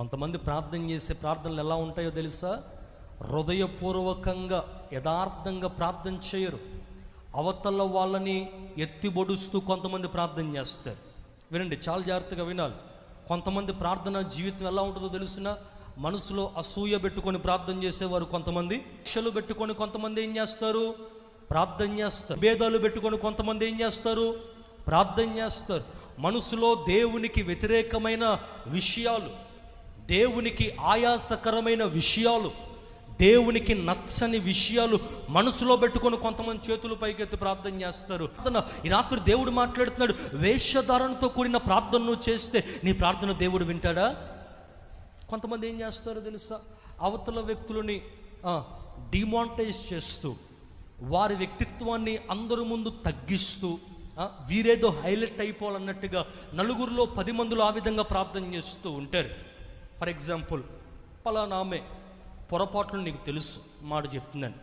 కొంతమంది ప్రార్థన చేసే ప్రార్థనలు ఎలా ఉంటాయో తెలుసా? హృదయపూర్వకంగా యథార్థంగా ప్రార్థన చేయరు. అవతల వాళ్ళని ఎత్తిబొడుస్తూ కొంతమంది ప్రార్థన చేస్తారు. వినండి చాలా జాగ్రత్తగా వినాలి. కొంతమంది ప్రార్థన జీవితం ఎలా ఉంటుందో తెలుసిన? మనసులో అసూయ పెట్టుకొని ప్రార్థన చేసేవారు కొంతమంది. శిక్షలు పెట్టుకొని కొంతమంది ఏం చేస్తారు? ప్రార్థన చేస్తారు. భేదాలు పెట్టుకొని కొంతమంది ఏం చేస్తారు? ప్రార్థన చేస్తారు. మనసులో దేవునికి వ్యతిరేకమైన విషయాలు దేవునికి ఆయాసకరమైన విషయాలు దేవునికి నచ్చని విషయాలు మనసులో పెట్టుకొని కొంతమంది చేతులు పైకెత్తి ప్రార్థన చేస్తారు. ప్రార్థన ఈ రాత్రి దేవుడు మాట్లాడుతున్నాడు వేషధారణతో కూడిన ప్రార్థనను చేస్తే నీ ప్రార్థన దేవుడు వింటాడా? కొంతమంది ఏం చేస్తారో తెలుసా? అవతల వ్యక్తులని డిమాంటైజ్ చేస్తూ వారి వ్యక్తిత్వాన్ని అందరి ముందు తగ్గిస్తూ వీరేదో హైలైట్ అయిపోవాలన్నట్టుగా నలుగురిలో పది మందులు ఆ విధంగా ప్రార్థన చేస్తూ ఉంటారు. ఫర్ ఎగ్జాంపుల్ పలానామె పొరపాట్లు నీకు తెలుసు మాట చెప్తున్నాను.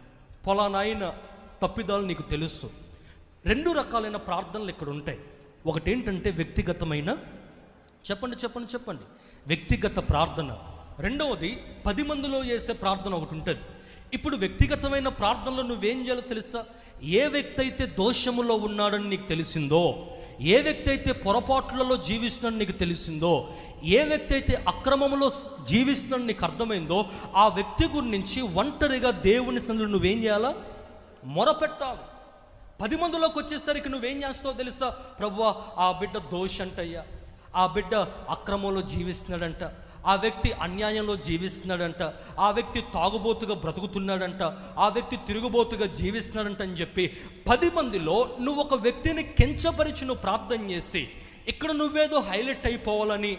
పలానాయన తప్పిదాలు నీకు తెలుసు. రెండు రకాలైన ప్రార్థనలు ఇక్కడ ఉంటాయి. ఒకటి ఏంటంటే వ్యక్తిగతమైన చెప్పండి చెప్పండి చెప్పండి. వ్యక్తిగత ప్రార్థన. రెండవది పది మందిలో చేసే ప్రార్థన ఒకటి ఉంటుంది. ఇప్పుడు వ్యక్తిగతమైన ప్రార్థనలో నువ్వేం చేయాలో తెలుసా? ఏ వ్యక్తి అయితే దోషములో ఉన్నాడని నీకు తెలిసిందో ఏ వ్యక్తి అయితే పొరపాట్లలో జీవిస్తున్నాడు నీకు తెలిసిందో ఏ వ్యక్తి అయితే అక్రమంలో జీవిస్తున్నాడు నీకు అర్థమైందో ఆ వ్యక్తి గురించి ఒంటరిగా దేవుని సందులో నువ్వేం చేయాలా? మొరపెట్టాలి. పది మందిలోకి వచ్చేసరికి నువ్వేం చేస్తావు తెలుసా? ప్రభు ఆ బిడ్డ దోషంటయ్యా. ఆ బిడ్డ అక్రమంలో జీవిస్తున్నాడంట. ఆ వ్యక్తి అన్యాయంలో జీవిస్తున్నాడంట ఆ వ్యక్తి తాగుబోతుగా బ్రతుకుతున్నాడంట ఆ వ్యక్తి తిరుగుబోతుగా జీవిస్తున్నాడంట అని చెప్పి పది మందిలో నువ్వు ఒక వ్యక్తిని కించపరిచి నువ్వు ప్రార్థన చేసి ఇక్కడ నువ్వేదో హైలైట్ అయిపోవాలని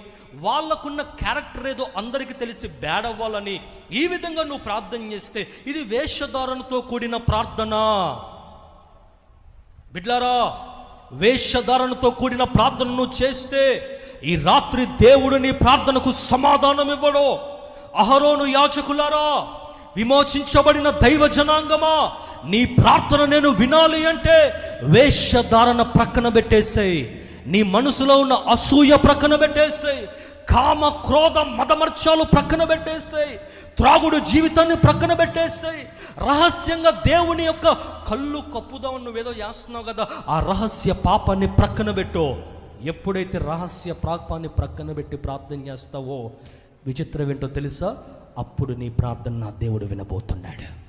వాళ్ళకున్న క్యారెక్టర్ ఏదో అందరికీ తెలిసి బ్యాడ్ అవ్వాలని ఈ విధంగా నువ్వు ప్రార్థన చేస్తే ఇది వేషధారణతో కూడిన ప్రార్థన. బిడ్లారా వేషధారణతో కూడిన ప్రార్థనను చేస్తే ఈ రాత్రి దేవుడు నీ ప్రార్థనకు సమాధానం ఇవ్వడు. అహరోను యాచకులారా విమోచించబడిన దైవ జనాంగమా? నీ ప్రార్థన నేను వినాలి అంటే వేషధారణ ప్రక్కన పెట్టేసేయ్. నీ మనసులో ఉన్న అసూయ ప్రక్కన పెట్టేసేయ్. కామ క్రోధ మదమర్చాలు ప్రక్కన పెట్టేసేయ్. త్రాగుడు జీవితాన్ని ప్రక్కన పెట్టేసాయి. రహస్యంగా దేవుని యొక్క కళ్ళు కప్పుదాం నువ్వేదో చేస్తున్నావు కదా ఆ రహస్య పాపాన్ని ప్రక్కన పెట్టు. ఎప్పుడైతే రహస్య ప్రాక్పాన్ని ప్రక్కన పెట్టి ప్రార్థన చేస్తావో విచిత్రం ఏంటో తెలుసా? అప్పుడు నీ ప్రార్థన నా దేవుడు వినబోతున్నాడు.